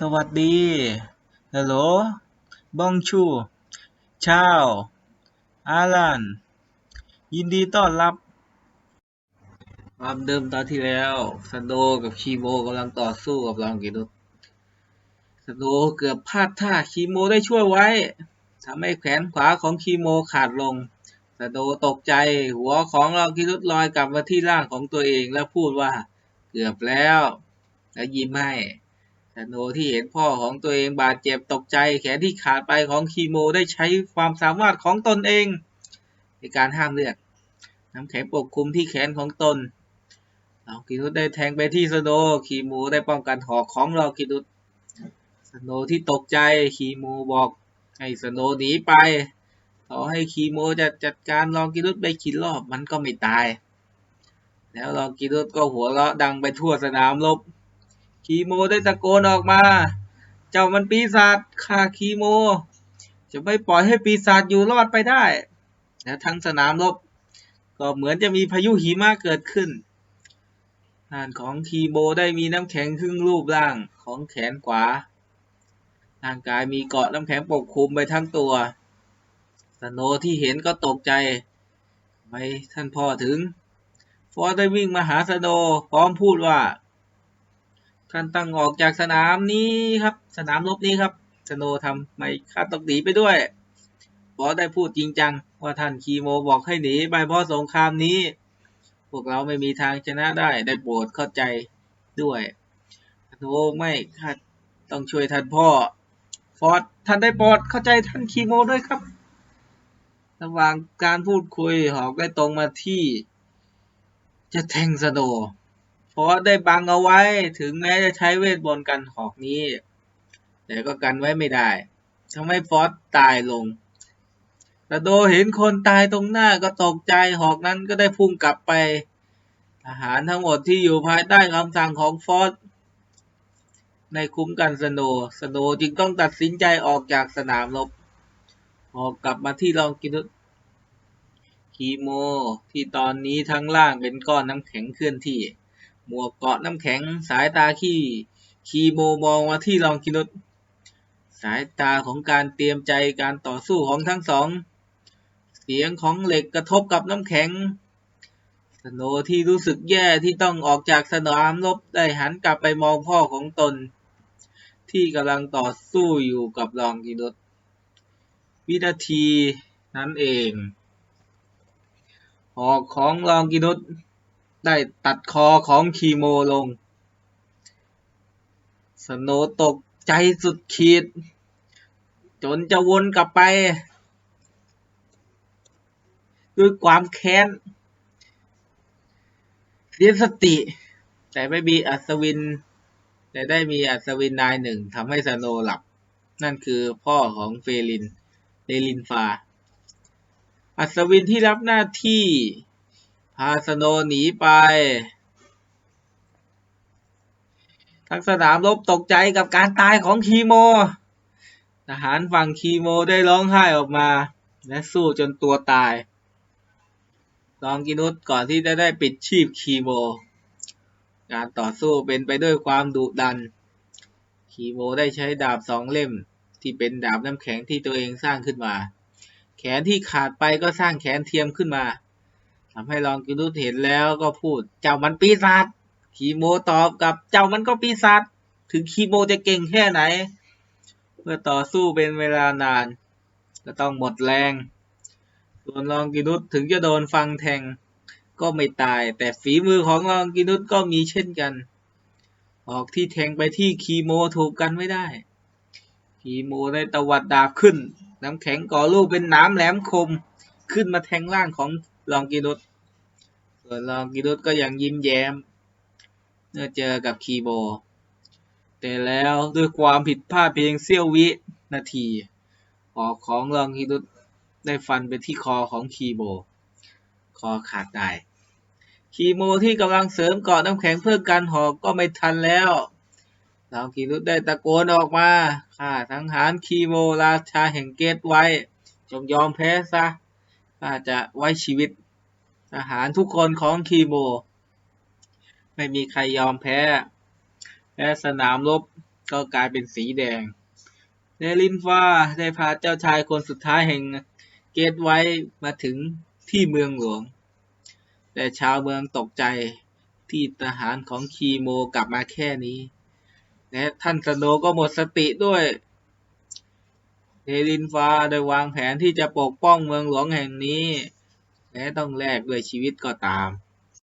สวัสดีฮัลโหลบองชูชาวอาลันยินดีต้อนรับความเดิมตอนที่แล้วซันโดกับคีโมกำลังต่อสู้กับลองกินุสซันโดเกือบพลาดท่าคีโมได้ช่วยไว้ทำให้แขนขวาของคีโมขาดลงซันโดตกใจหัวของลองกินุสลอยกลับมาที่ร่างของตัวเองและพูดว่า เกือบแล้ว และยิ้มให้ ซันโดที่เห็นพ่อของตัวเองบาดเจ็บตกใจแขนที่ขาดไปของคีโมได้ใช้ความสามารถของตนเอง ในการห้ามเลือดน้ำแข็งปกคลุมที่แขนของตนเรากินุสได้แทงไปที่สโนว์คีโมได้ป้องกันหอกของเรากินุสสโนว์ที่ตกใจคีโมบอกให้สโนว์หนีไปต่อให้คีโมจะจัดการลองกินุสไปขีดรอบมันก็ไม่ตาย แล้วลองกินุสก็หัวเราะดังไปทั่วสนามรบ คีโมได้ตะโกนออกมา เจ้ามันปีศาจฆ่าคีโม จะไม่ปล่อยให้ปีศาจอยู่รอดไปได้และทั้งสนามรบก็เหมือนจะมีพายุหิมะเกิดขึ้นด้านของคีโบได้มีน้ำแข็งครึ่งรูปร่างของแขนขวา ร่างกายมีเกาะน้ำแข็งปกคลุมไปทั้งตัว สโนที่เห็นก็ตกใจไม่ท่านพ่อถึง ฟอร์ได้วิ่งมาหาสโนพร้อมพูดว่า ท่านตั้งออกจากสนามนี้ครับ สนามรบนี้ครับสโนว์ทำไมข้าดต้องหนีไปด้วยฟอร์ดได้พูดจริงจัง ว่าท่านคีโมบอกให้หนีไปเพราะสงครามนี้ พวกเราไม่มีทางชนะได้ได้โปรดเข้าใจด้วยโนไม่ข้าต้องช่วยท่านพ่อ ฟอร์ดท่านได้โปรดเข้าใจท่านคีโมด้วยครับ ระหว่างการพูดคุยหอกได้ตรงมาที่ จะแทงสโน ว์ฟอร์ดได้บังเอาไว้ถึงแม้จะใช้เวทบนต์กันหอกนี้ แต่ก็กันไว้ไม่ได้ทำให้ฟอร์ดตายลงสโดเห็นคนตายตรงหน้าก็ตกใจหอกนั้นก็ได้พุ่งกลับไป ทหารทั้งหมดที่อยู่ภายใต้คำสั่งของฟอสในคุ้มกันสโนสโนจึงต้องตัดสินใจออกจากสนามรบ ออกกลับมาที่ลองกินุสคีโม ที่ตอนนี้ทั้งล่างเป็นก้อนน้ำแข็งเคลื่อนที่ หมวกเกาะน้ำแข็ง สายตาขี้คีโมมองมาที่ลองกินุสสายตาของการเตรียมใจการต่อสู้ของทั้งสอง เสียงของเหล็กกระทบกับน้ำแข็ง สโนว์ที่รู้สึกแย่ที่ต้องออกจากสนามรบได้หันกลับไปมองพ่อของตน ที่กำลังต่อสู้อยู่กับลองกินุสวินาทีนั้นเองหอกของลองกินุส ได้ตัดคอของคีโมลง สโนตกใจสุดขีด จนจะวนกลับไป ด้วยความแค้นเสียสติ แต่ไม่มีอัศวิน แต่ได้มีอัศวินนายหนึ่งทำให้สโนหลับ นั่นคือพ่อของเฟลินเดลินฟา อัศวินที่รับหน้าที่ พาสโนหนีไป ทั้งสนามรบตกใจกับการตายของคีโม ทหารฝั่งคีโมได้ร้องไห้ออกมา และสู้จนตัวตาย ลองกินุสก่อนที่จะได้ปิดชีพคีโม การต่อสู้เป็นไปด้วยความดุดัน คีโมได้ใช้ดาบสองเล่มที่เป็นดาบน้ำแข็งที่ตัวเองสร้างขึ้นมา แขนที่ขาดไปก็สร้างแขนเทียมขึ้นมา ทำให้ลองกินุสเห็นแล้วก็พูดเจ้ามันปีศาจคีโมตอบกับเจ้ามันก็ปีศาจถึงคีโมจะเก่งแค่ไหน เมื่อต่อสู้เป็นเวลานาน ก็ต้องหมดแรง ส่วนลองกินุสถึงจะโดนฟังแทง ก็ไม่ตาย แต่ฝีมือของลองกินุสก็มีเช่นกัน ออกที่แทงไปที่คีโมถูกกันไม่ได้ คีโมได้ตวัดดาบขึ้น น้ำแข็งก่อรูปเป็นน้ำแหลมคม ขึ้นมาแทงร่างของ ลองกินุสส่วนลองกินุสก็ยังยิ้มแย้มเมื่อเจอกับคีโมแต่แล้วด้วยความผิดพลาดเพียงเสี้ยววินาทีหอกของลองกินุสได้ฟันไปที่คอของคีโมคอขาดได้คีโมที่กำลังเสริมเกาะน้ำแข็งเพื่อกันหอกก็ไม่ทันแล้วลองกินุสได้ตะโกนออกมาข้าทั้งหารคีโมราชาแห่งเกตไว้ จงยอมแพ้ซะ ข้าจะไว้ชีวิตทหารทุกคนของคีโม ไม่มีใครยอมแพ้ และสนามรบก็กลายเป็นสีแดงเนลินฟ้าได้พาเจ้าชายคนสุดท้ายแห่งเกตไว้มาถึงที่เมืองหลวง แต่ชาวเมืองตกใจที่ทหารของคีโมกลับมาแค่นี้ และท่านสโนก็หมดสติด้วย เทลินฟ้าได้วางแผนที่จะปกป้องเมืองหลวงแห่งนี้ และต้องแลกด้วยชีวิตก็ตาม